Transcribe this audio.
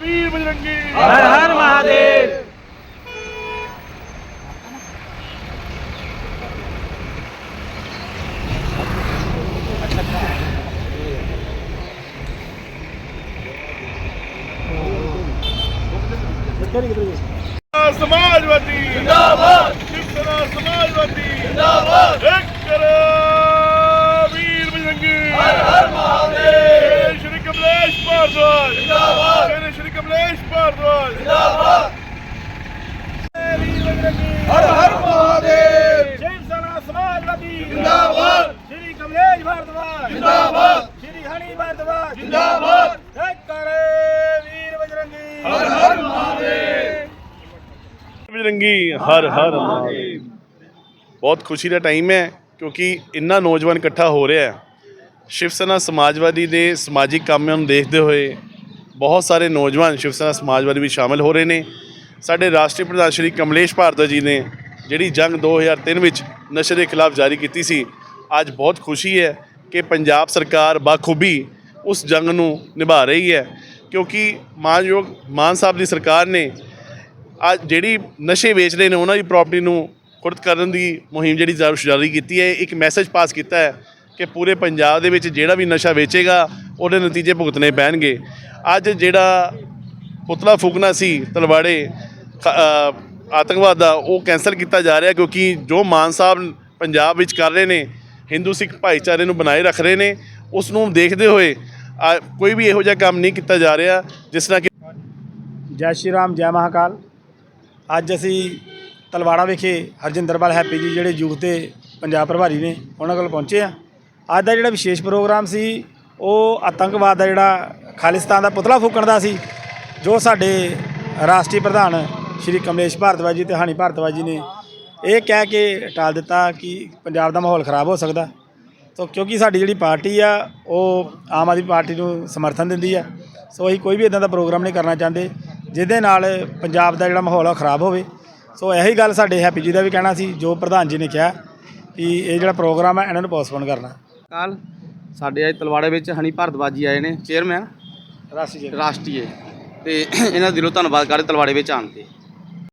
वीर बजरंगी हर हर महादेव समाजवादी जिंदाबाद शिवसेना समाजवादी जिंदाबाद एक करो वीर बजरंगी हर हर महादेव श्री कमलेश पासवान जिंदाबाद ਕਮਲੇਸ਼ ਭਾਰਦਵਾਜ ਜਿੰਦਾਬਾਦ ਵੀਰ ਬਜਰੰਗੀ ਹਰ ਹਰ ਮਹਾਦੇਵ। ਸ਼ਿਵ ਸੈਨਾ ਸਮਾਜਵਾਦੀ ਜਿੰਦਾਬਾਦ। ਸ਼੍ਰੀ ਕਮਲੇਸ਼ ਭਾਰਦਵਾਜ। ਜਿੰਦਾਬਾਦ। ਸ਼੍ਰੀ ਹਣੀ ਭਾਰਦਵਾਜ। ਜਿੰਦਾਬਾਦ। ਇੱਕ ਕਰੇ ਵੀਰ ਬਜਰੰਗੀ। ਹਰ ਹਰ ਮਹਾਦੇਵ। ਬਜਰੰਗੀ ਹਰ ਹਰ ਮਹਾਦੇਵ। ਬਹੁਤ ਖੁਸ਼ੀ ਦਾ ਟਾਈਮ ਹੈ ਕਿਉਂਕਿ ਇੰਨਾ ਨੌਜਵਾਨ ਇਕੱਠਾ ਹੋ ਰਿਹਾ ਹੈ। ਸ਼ਿਵ ਸੈਨਾ ਸਮਾਜਵਾਦੀ ਦੇ ਸਮਾਜਿਕ ਕੰਮਾਂ ਨੂੰ ਦੇਖਦੇ ਹੋਏ ਬਹੁਤ ਸਾਰੇ ਨੌਜਵਾਨ ਸ਼ਿਵ ਸੈਨਾ ਸਮਾਜਵਾਦੀ ਵੀ ਸ਼ਾਮਲ ਹੋ ਰਹੇ ਨੇ। ਸਾਡੇ ਰਾਸ਼ਟਰੀ ਪ੍ਰਧਾਨ ਸ਼੍ਰੀ ਕਮਲੇਸ਼ ਭਾਰਦਵਾਜ ਜੀ ਨੇ ਜਿਹੜੀ ਜੰਗ 2003 ਵਿੱਚ ਨਸ਼ੇ ਦੇ ਖਿਲਾਫ ਜਾਰੀ ਕੀਤੀ ਸੀ, ਅੱਜ ਬਹੁਤ ਖੁਸ਼ੀ ਹੈ ਕਿ ਪੰਜਾਬ ਸਰਕਾਰ ਬਾਖੂਬੀ ਉਸ ਜੰਗ ਨੂੰ ਨਿਭਾ ਰਹੀ ਹੈ। ਕਿਉਂਕਿ ਮਾਨਯੋਗ ਮਾਨ ਸਾਹਿਬ ਦੀ ਸਰਕਾਰ ਨੇ ਅੱਜ ਜਿਹੜੀ ਨਸ਼ੇ ਵੇਚ ਰਹੇ ਨੇ, ਉਹਨਾਂ ਦੀ ਪ੍ਰਾਪਰਟੀ ਨੂੰ ਖੁਰਦ ਕਰਨ ਦੀ ਮੁਹਿੰਮ ਜਿਹੜੀ ਜਾਰੀ ਕੀਤੀ ਹੈ। ਇੱਕ ਮੈਸੇਜ ਪਾਸ ਕੀਤਾ ਹੈ ਕਿ ਪੂਰੇ ਪੰਜਾਬ ਦੇ ਵਿੱਚ ਜਿਹੜਾ ਵੀ ਨਸ਼ਾ ਵੇਚੇਗਾ ਉਹਦੇ ਨਤੀਜੇ ਭੁਗਤਣੇ ਪੈਣਗੇ। ਅੱਜ ਜਿਹੜਾ ਪੁਤਲਾ ਫੂਕਣਾ ਸੀ ਤਲਵਾੜੇ ਆਤੰਕਵਾਦ ਦਾ, ਉਹ ਕੈਂਸਲ ਕੀਤਾ ਜਾ ਰਿਹਾ ਕਿਉਂਕਿ ਜੋ ਮਾਨ ਸਾਹਿਬ ਪੰਜਾਬ ਵਿੱਚ ਕਰ ਰਹੇ ਨੇ, ਹਿੰਦੂ ਸਿੱਖ ਭਾਈਚਾਰੇ ਨੂੰ ਬਣਾਏ ਰੱਖ ਰਹੇ ਨੇ ਉਸ ਨੂੰ ਦੇਖਦੇ ਹੋਏ ਕੋਈ ਵੀ ਇਹੋ ਜਿਹਾ ਕੰਮ ਨਹੀਂ ਕੀਤਾ ਜਾ ਰਿਹਾ, ਜਿਸ ਨਾਲ ਕਿ ਜੈ ਸ਼੍ਰੀ ਰਾਮ, ਜੈ ਮਹਾਕਾਲ। ਅੱਜ ਅਸੀਂ ਤਲਵਾੜਾ ਵਿਖੇ ਹਰਜਿੰਦਰਪਾਲ ਹੈਪੀ ਜੀ, ਜਿਹੜੇ ਯੂਥ ਦੇ ਪੰਜਾਬ ਪ੍ਰਭਾਰੀ ਨੇ, ਉਹਨਾਂ ਕੋਲ ਪਹੁੰਚੇ ਆ ਅੱਜ ਦਾ ਜਿਹੜਾ ਵਿਸ਼ੇਸ਼ ਪ੍ਰੋਗਰਾਮ ਸੀ ਉਹ ਆਤੰਕਵਾਦ ਦਾ ਜਿਹੜਾ ਖਾਲਿਸਤਾਨ ਦਾ ਪੁਤਲਾ ਫੂਕਣ ਦਾ ਸੀ, ਜੋ ਸਾਡੇ ਰਾਸ਼ਟਰੀ ਪ੍ਰਧਾਨ ਸ਼੍ਰੀ ਕਮਲੇਸ਼ ਭਾਰਤਵਾਜ ਜੀ ਤੇ ਹਾਨੀ ਭਾਰਤਵਾਜ ਜੀ ਨੇ ਇਹ ਕਹਿ ਕੇ ਟਾਲ ਦਿੱਤਾ ਕਿ ਪੰਜਾਬ ਦਾ ਮਾਹੌਲ ਖਰਾਬ ਹੋ ਸਕਦਾ। ਸੋ ਕਿਉਂਕਿ ਸਾਡੀ ਜਿਹੜੀ ਪਾਰਟੀ ਆ, ਉਹ ਆਮ ਆਦਮੀ ਪਾਰਟੀ ਨੂੰ ਸਮਰਥਨ ਦਿੰਦੀ ਆ। ਸੋ ਅਸੀਂ ਕੋਈ ਵੀ ਇਦਾਂ ਦਾ ਪ੍ਰੋਗਰਾਮ ਨਹੀਂ ਕਰਨਾ ਚਾਹੁੰਦੇ, ਜਿਹਦੇ ਨਾਲ ਪੰਜਾਬ ਦਾ ਜਿਹੜਾ ਮਾਹੌਲ ਆ ਖਰਾਬ ਹੋਵੇ। ਸੋ ਇਹੀ ਗੱਲ ਸਾਡੇ ਹੈਪੀ ਜੀ ਦਾ ਵੀ ਕਹਿਣਾ ਸੀ, ਜੋ ਪ੍ਰਧਾਨ ਜੀ ਨੇ ਕਿਹਾ ਕਿ ਇਹ ਜਿਹੜਾ ਪ੍ਰੋਗਰਾਮ ਹੈ ਇਹਨਾਂ ਨੂੰ ਪੋਸਟਪੋਨ ਕਰਨਾ। ਕੱਲ। ਸਾਡੇ ਅੱਜ ਤਲਵਾੜੇ ਵਿੱਚ ਹਨੀ ਭਾਰਦਵਾਜ ਆਏ ਨੇ ਚੇਅਰਮੈਨ ਰਾਸ਼ਟਰੀ ਰਾਸ਼ਟਰੀਏ ਤੇ ਇਹਨਾਂ ਦਾ ਦਿਲੋਂ ਧੰਨਵਾਦ ਕਰਦੇ ਤਲਵਾੜੇ ਵਿੱਚ ਆਉਣ ਤੇ।